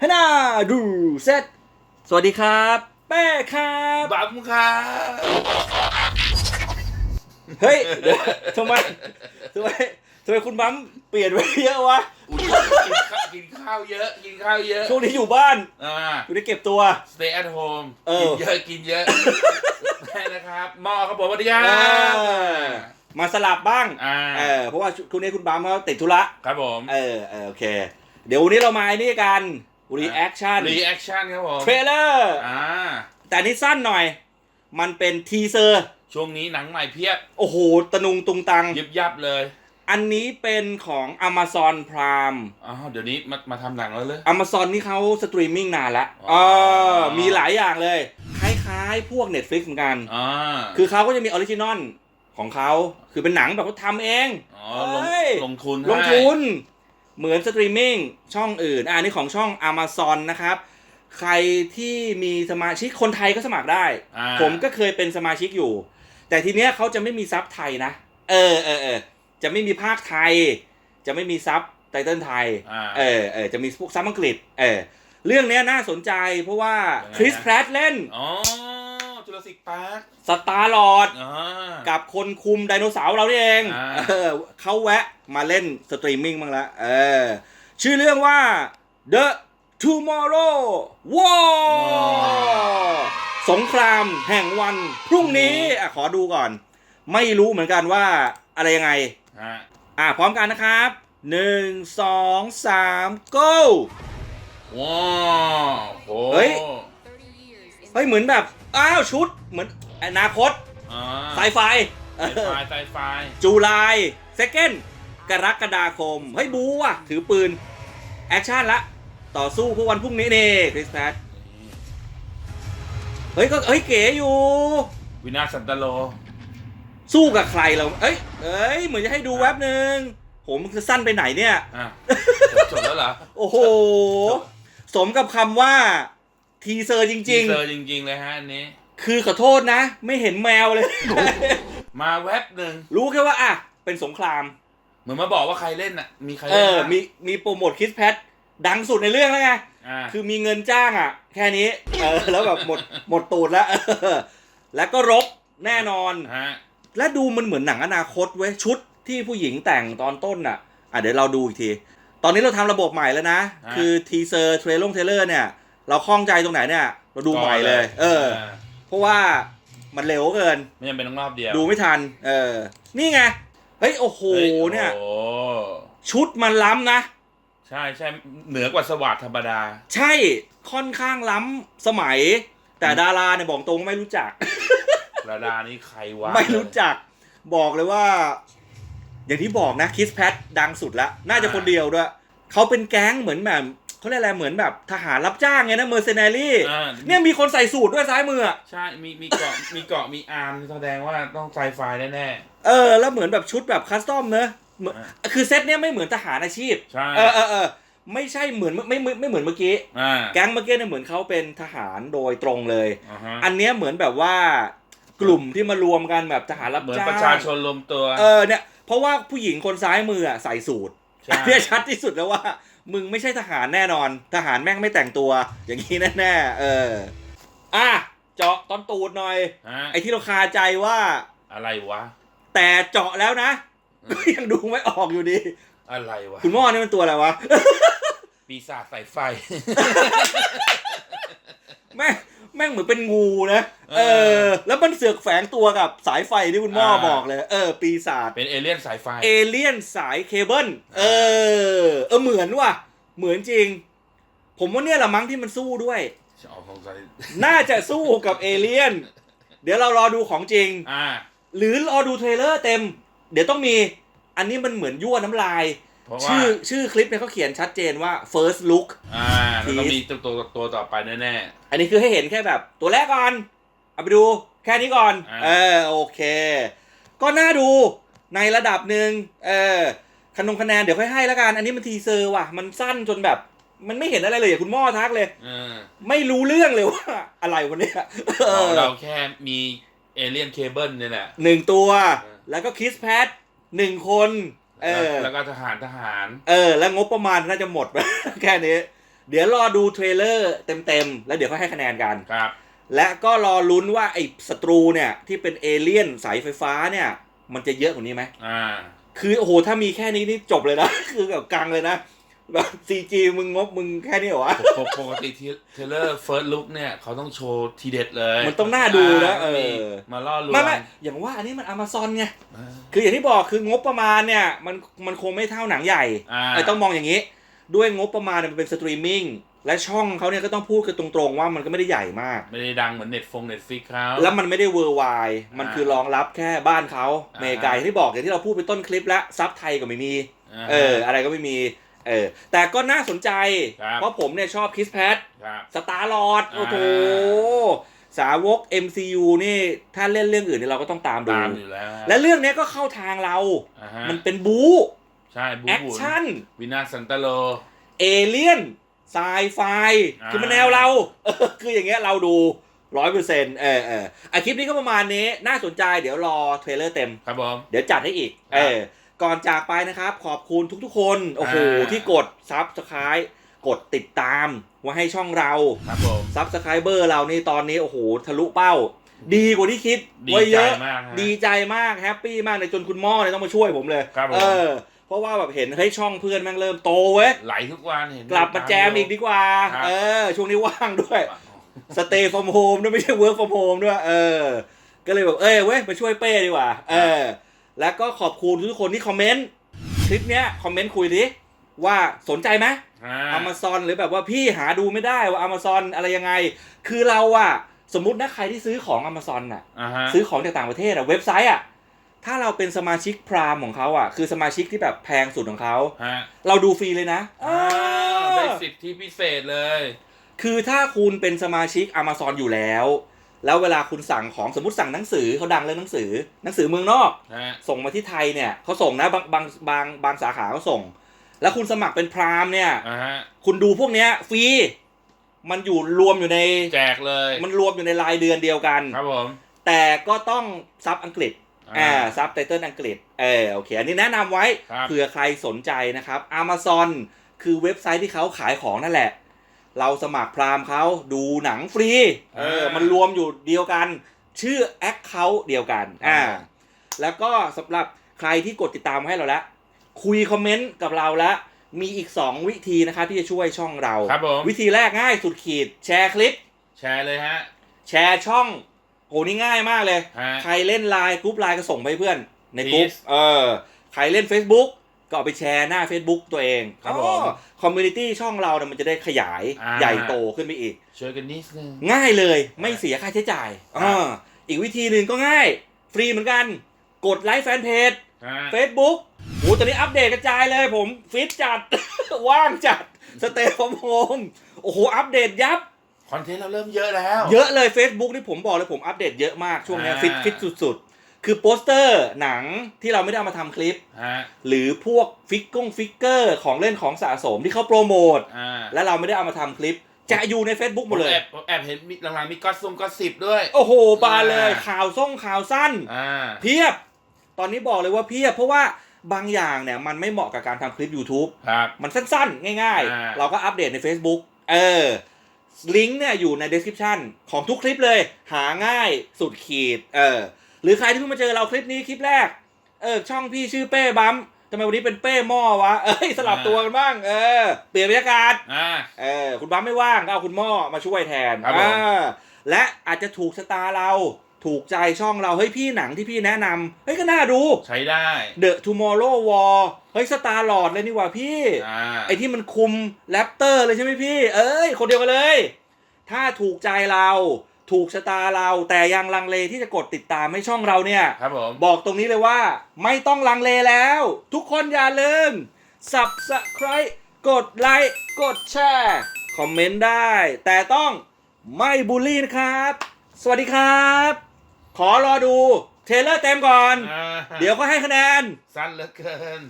ฮน่าดูเซตสวัสดีครับ แป้ครับบัมครับเฮ้ยเดี๋ยวทำไมทำไมทำไมคุณบัมเปลี่ยนไปเยอะวะอุ๊ยกินข้าวกินข้าวเยอะ กินข้าวเยอะช่วงนี้อยู่บ้านอ่า อยู่ในเก็บตัว stay at home เออ กินเยอะกินเยอะแม่นะครับหม้อครับผมสวัสดีครัอ่าบมาสลับบ้างอ่าเออเพราะว่าช่วงนี้คุณบัมเขาติดธุระ ครับผม เออเออโอเค เดี๋ยววันนี้เรามาไอ้นี่กัน reaction reaction ครับผมเทรลเลอร์อ่าแต่อันนี้สั้นหน่อย มันเป็นทีเซอร์ ช่วงนี้หนังใหม่เพียบ โอ้โห ตะนุงตุงตัง ยิบยับเลย อันนี้เป็นของ Amazon Prime อ๋อเดี๋ยวนี้มามาทำหนังแล้วเลย Amazon นี่เขาสตรีมมิ่งนานแล้วอ๋อเออมีหลายอย่างเลย คล้ายๆ พวก Netflix เหมือนกันอ่าคือเขาก็จะมีออริจินอลของเขา คือเป็นหนังแบบเขาทำเอง อ๋อ ลงเฮ้ยลงทุนลงให้ทุน เหมือนสตรีมมิ่งช่องอื่นอ่านี่ของช่อง Amazon นะครับ ใครที่มีสมาชิกคนไทยก็สมัครได้ อ่า ผมก็เคยเป็นสมาชิกอยู่ แต่ทีเนี้ยเขาจะไม่มีซับไทยนะ เออเออเออจะไม่มีภาคไทย จะไม่มีซับไตเติลไทย อ่า เออเออจะมีพวกซับอังกฤษ เออ เรื่องเนี้ยน่าสนใจเพราะว่ายังไงคริสฮะแพรตเล่น อ๋อจุ ลศิษย์พาร์คสตาร์ลอดอ่า กับคนคุมไดโนเสาร์เรานี่เองอ่า เออเขาแวะมาเล่นสตรีมมิ่งบ้างละเออชื่อเรื่องว่า The Tomorrow War สงครามแห่งวันพรุ่งนี้อะขอดูก่อน ไม่รู้เหมือนกันว่าอะไรยังไง ฮะอะพร้อมกันนะครับหนึ่งสองสาม go ว้าวโหเฮ้ย เฮ้ยเหมือนแบบ อ้าวชุดเหมือนอนาคตอ่าไซไฟไซไฟไซไฟจูลายเซคเกนกรกฎาคม เฮ้ยบูว่ะ ถือปืน แอคชั่นละ ต่อสู้เพื่อวันพรุ่งนี้นี่คริสแพทเฮ้ยก็เฮ้ยเก๋อยู่ วินาศสันตโล สู้กับใครเราเอ้ยเอ้ย เหมือนจะให้ดูแวบหนึ่งผมจะสั้นไปไหนเนี่ย อะจบจบแล้วเหรอ โอ้โห สมกับคำว่า ทีเซอร์จริงทีเซอร์จริงๆเลยฮะอันนี้ ๆ คือขอโทษนะ ไม่เห็นแมวเลย มาแวบหนึ่งรู้แค่ว่าอะเป็นสงคราม เหมือนมาบอกว่าใครเล่นอะ มีใครเอเล่นอ บ้างมีมีโปรโมทคิสแพทดังสุดในเรื่องแล้วไง อ่าคือมีเงินจ้างอะ แค่นี้ เออ แล้วแบบหมดหมดตูดแล้วเออแล้วก็รบแน่นอน ฮะและดูมันเหมือนหนังอนาคตเว้ยชุดที่ผู้หญิงแต่งตอนต้นอะ อะเดี๋ยวเราดูอีกที ตอนนี้เราทำระบบใหม่แล้วนะ คือทีเซอร์เทรลลงเทเลอร์เนี่ย เราคล่องใจตรงไหนเนี่ย เราดูใหม่เลย เออ เพราะว่ามันเร็วเกิน ไม่จำเป็นต้องรอบเดียว ดูไม่ทัน เออ นี่ไง เฮ้ย โอ้โหฮ้เนี่ยโอ้ชุดมันล้ำนะ ใช่ใช่เหนือกว่าสวัสดธรรมดา ใช่ ค่อนข้างล้ำสมัย แต่ดาราเนี่ยบอกตรงไม่รู้จักระดานี่ใครวะ ไม่รู้จัก บอกเลยว่า อย่างที่บอกนะ คิสแพทดังสุดละ น่าจะคนเดียวด้วย เขาเป็นแก๊งเหมือนแบบ เขาเรียกอะไรเหมือนแบบทหารรับจ้างไงนะเมอร์เซนารีอ่า เนี่ยมีคนใส่สูตรด้วยซ้ายมืออะใช่ มีมีเกาะ มีเกาะ มีอาร์ม แสดงว่าต้องไซไฟแน่เออแล้วเหมือนแบบชุดแบบคัสตอมเนอะเหมือนอ่าคือเซตเนี่ยไม่เหมือนทหารอาชีพ ๆ ใช่ เออเออเออไม่ใช่เหมือนไม่ไม่ไม่เหมือนเมื่อกี้ อ่าแก๊งเมื่อกี้เนี่ยเหมือนเขาเป็นทหารโดยตรงเลย อ่าฮะอันเนี้ยเหมือนแบบว่ากลุ่มที่มารวมกันแบบทหารรับเหมือนจ้างประชาชนรวมตัว เออเนี่ยเพราะว่าผู้หญิงคนซ้ายมืออะใส่สูทใช่ อันเนี้ยชัดที่สุดแล้วว่า มึงไม่ใช่ทหารแน่นอน ทหารแม่งไม่แต่งตัว อย่างนี้แน่ๆเออ อะเจาะตอนตูดหน่อย ฮะไอ้ที่เราคาใจว่า อะไรวะ แต่เจาะแล้วนะ อืมก็ยังดูไม่ออกอยู่ดี อะไรวะคุณหม่อนี่มันตัวอะไรวะ ปีศาจสายไฟ แม่ง แม่งเหมือนเป็นงูนะเอเอออ แล้วมันเสือกแฝงตัวกับสายไฟที่คุณหม่ออ่าบอกเลย เออ ปีศาจ เป็นเอเลี่ยนสายไฟ เอเลี่ยนสายเคเบิล เออ เออเหมือนว่ะ เหมือนจริง ผมว่าเนี่ยแหละมั้งที่มันสู้ด้วยออกของสายน่าจะสู้กับเอเลี่ยน เดี๋ยวเรารอดูของจริงอ่าหรือรอดูเทรลเลอร์เต็ม เดี๋ยวต้องมี อันนี้มันเหมือนยั่วน้ำลาย เพราะว่าชื่อชื่อคลิปเนี่ยเขาเขียนชัดเจนว่า first look อ่าแล้วก็มีตัวตัวตัวต่อไปแน่อันนี้คือให้เห็นแค่แบบตัวแรกก่อน เอาไปดูแค่นี้ก่อนอ่าเออโอเค ก็น่าดูในระดับหนึ่งเออคะนงคะแนนเดี๋ยวค่อยให้แล้วกัน อันนี้มันทีเซอร์ว่ะ มันสั้นจนแบบ มันไม่เห็นอะไรเลยอย่างคุณหม่อทักเลยๆเออไม่รู้เรื่องเลยว่า อะไรวันนี้เออเราแค่มีเอเลี่ยนเคเบิลเนี่ยแหละหนึ่งตัวเออแล้วก็คิสแพทหนึ่งคน เออ แล้วก็ทหารทหาร เออ แล้วงบประมาณน่าจะหมดแค่นี้ เดี๋ยวรอดูเทรลเลอร์เต็มๆ แล้วเดี๋ยวเขาให้คะแนนกันครับ และก็รอลุ้นว่าไอ้ศัตรูเนี่ย ที่เป็นเอเลี่ยนสายไฟฟ้าเนี่ย มันจะเยอะกว่านี้ไหมอ่า คือโอ้โหถ้ามีแค่นี้นี่จบเลยนะ คือแบบกลางเลยนะ แบบซีจีมึงงบมึงแค่นี้เหรอวะ ปกปกติเทเลอร์เฟิร์สลุกเนี่ย เขาต้องโชว์ทีเด็ดเลยมันต้องน่าดูนะเออมาล่อลวงไม่ไม่อย่างว่าอันนี้มันอ m ซอนไง อ่า คืออย่างที่บอกคืองบประมาณเนี่ยมันมันคงไม่เท่าหนังใหญ่อ่าไอ้ต้องมองอย่างนี้ ด้วยงบประมาณเนี่ยมันเป็นสตรีมมิ่งและช่องเขาเนี่ยก็ต้องพูดกันตรงๆว่ามันก็ไม่ได้ใหญ่มาก ไม่ได้ดังเหมือนเน็ตฟงเน็ตฟิกเขา แล้วมันไม่ได้เวอร์ไวมันอ่าคือรองรับแค่บ้านเขาอ่า อเมริกาอย่างที่บอกอย่างที่เราพูดไปต้นคลิปแล้วซับไทยก็ไม่มีาเออ อะไรก็ไม่มี เออแต่ก็น่าสนใจ ครับเพราะผมเนี่ยชอบคิสแพทครับ สตาร์ลอดอ่าโอ้โห สาวก MCU นี่ถ้าเล่นเรื่องอื่นนี่เราก็ต้องตามดู ตามอยู่แล้วและเรื่องเนี้ยก็เข้าทางเรา อ่าฮะมันเป็นบู๊ใช่บูแอคบูชั่น วินาซันตาโล เอเลียนไซไฟอ่า คือมันแนวเราเออคืออย่างเงี้ยเราดูร้อยเปอร์เซ็นต์เออเอออะคลิปนี้ก็ประมาณนี้น่าสนใจเดี๋ยวรอเทรลเลอร์เต็ม ครับผม เดี๋ยวจัดให้อีกครับเออ ก่อนจากไปนะครับ ขอบคุณทุกๆ คน โอ้โหอ่าที่กดซับสไคร b ์กดติดตามว่าให้ช่องเราครับผมซับสไครเบอร์เรานี่ตอนนี้ โอ้โห ทะลุเป้า ดีกว่าที่คิดดีไว้ใจเยอะ มากฮะ ดีใจมาก แฮปปี้มากเลยจนคุณหม่อเนี่ยต้องมาช่วยผมเลย ครับผม เออ เพราะว่าแบบเห็นเฮ้ยช่องเพื่อนแม่งเริ่มโตเว้ย ไหลทุกวันเห็น กลับมาแจมอีกดีกว่า ครับ เออ ช่วงนี้ว่างด้วย สเตย์ฟอร์มโฮมด้วยไม่ใช่เวิร์กฟอร์มโฮมด้วย เออ ก็เลยแบบ เอ้ยเว้ย มาช่วยเป้ดีกว่า เออ แล้วก็ขอบคุณทุกคนที่คอมเมนต์คลิปเนี้ยคอมเมนต์คุยดิว่าสนใจไหมอ่าอ m ม z o n หรือแบบว่าพี่หาดูไม่ได้ว่า Amazon อะไรยังไง คือเราอะสมมตินะใครที่ซื้อของ Amazon อะอ่าฮะซื้อของจากต่างประเทศอะเว็บไซต์อะถ้าเราเป็นสมาชิกพรามของเขาอะคือสมาชิกที่แบบแพงสุดของเขาฮะเราดูฟรีเลยนะอ่าได้สิทธิพิเศษเลย คือถ้าคุณเป็นสมาชิก Amazon อยู่แล้ว แล้วเวลาคุณสั่งของสมมติสั่งหนังสือเขาดังเรื่องหนังสือ หนังสือเมืองนอกฮะส่งมาที่ไทยเนี่ยเขาส่งนะบางบางบางบางสาขาเขาส่ง แล้วคุณสมัครเป็นพรามเนี่ยอ่าฮะคุณดูพวกเนี้ยฟรีมันอยู่รวมอยู่ในแจกเลย มันรวมอยู่ในรายเดือนเดียวกันครับผมแต่ก็ต้องซับอังกฤษอ่าอ่าซับไตเติลอังกฤษเออโอเค อันนี้แนะนำไว้ครับเผื่อใครสนใจนะครับ Amazon คือเว็บไซต์ที่เขาขายของนั่นแหละ เราสมัครพรามเขาดูหนังฟรี เออ มันรวมอยู่เดียวกัน ชื่อแอคเคาท์เดียวกัน อ่า แล้วก็สำหรับใครที่กดติดตามมาให้เราแล้ว คุยคอมเมนต์กับเราแล้วมีอีก 2 วิธีนะครับที่จะช่วยช่องเราครับผมวิธีแรกง่ายสุดขีด แชร์คลิป แชร์เลยฮะ แชร์ช่องโหนี่ง่ายมากเลยฮะใครเล่นไลน์กรุ๊ปไลน์ก็ส่งไปให้เพื่อนในกรุ๊ป Please เออใครเล่น Facebook ก็เอาไปแชร์หน้า Facebook ตัวเองครับผมคอมมูนิตี้ช่องเราเนี่ยมันจะได้ขยายอ่า ใหญ่โตขึ้นไปอีก ช่วยกันนิดนึง ง่ายเลยไม่เสียค่าใช้จ่ายครับ อ่าอีกวิธีหนึ่งก็ง่าย ฟรีเหมือนกัน กดไลค์แฟนเพจ ฮะ Facebook โอ้ตอนนี้อัปเดตกระจายเลยผมฟิตจัด ว่างจัดสเตย์ฟอมโฮมโอ้โห อัปเดตยับ คอนเทนต์เราเริ่มเยอะแล้ว เยอะเลย Facebook นี่ผมบอกเลยผมอัปเดตเยอะมากช่วงเนี้ยอ่า ฟิตฟิตสุดๆ คือโปสเตอร์หนังที่เราไม่ได้เอามาทำคลิป ฮะหรือพวกฟิกก้งฟิกเกอร์ของเล่นของสะสมที่เขาโปรโมท อ่าและเราไม่ได้เอามาทำคลิป จะอยู่ใน Facebook หมดเลย แอบแอบเห็นมีหลังๆมีก็อดซุ่มก็อดสิบด้วย โอ้โห บานเลย อ่า ข่าวส่งข่าวสั้น อ่า เพียบ ตอนนี้บอกเลยว่าเพียบ เพราะว่าบางอย่างเนี่ย มันไม่เหมาะกับการทำคลิป YouTube ครับ มันสั้นๆ ง่ายอ่า ๆ เราก็อัปเดตใน Facebook เออ ลิงก์เนี่ยอยู่ใน description ของทุกคลิปเลย หาง่ายสุดขีด เออ หรือใครที่เพิ่งมาเจอเราคลิปนี้คลิปแรก เออช่องพี่ชื่อเป้บัมทำไมวันนี้เป็นเป้หม้อวะ เอ้ยสลับตัวกันบ้าง เออ เปลี่ยนบรรยากาศ อ่า เออคุณบัมไม่ว่างก็เอาคุณหม้อมาช่วยแทนครับผม อ่าและอาจจะถูกชะตาเราถูกใจช่องเรา เฮ้ยพี่หนังที่พี่แนะนำเฮ้ยก็น่าดู ใช้ได้ The Tomorrow War เฮ้ยสตาร์ลอดเลยนี่หว่าพี่ อ่า ไอที่มันคุมแรปเตอร์เลยใช่ไหมพี่ เอ้ย คนเดียวกันเลย ถ้าถูกใจเรา ถูกชะตาเราแต่ยังลังเลที่จะกดติดตามให้ช่องเราเนี่ย ครับผม บอกตรงนี้เลยว่าไม่ต้องลังเลแล้ว ทุกคนอย่าลืม subscribe กดไลค์กดแชร์คอมเมนต์ได้ แต่ต้องไม่บูลลี่นะครับ สวัสดีครับ ขอรอดูเทรลเลอร์เต็มก่อน อ่าเดี๋ยวก็ให้คะแนน สั้นเหลือเกิน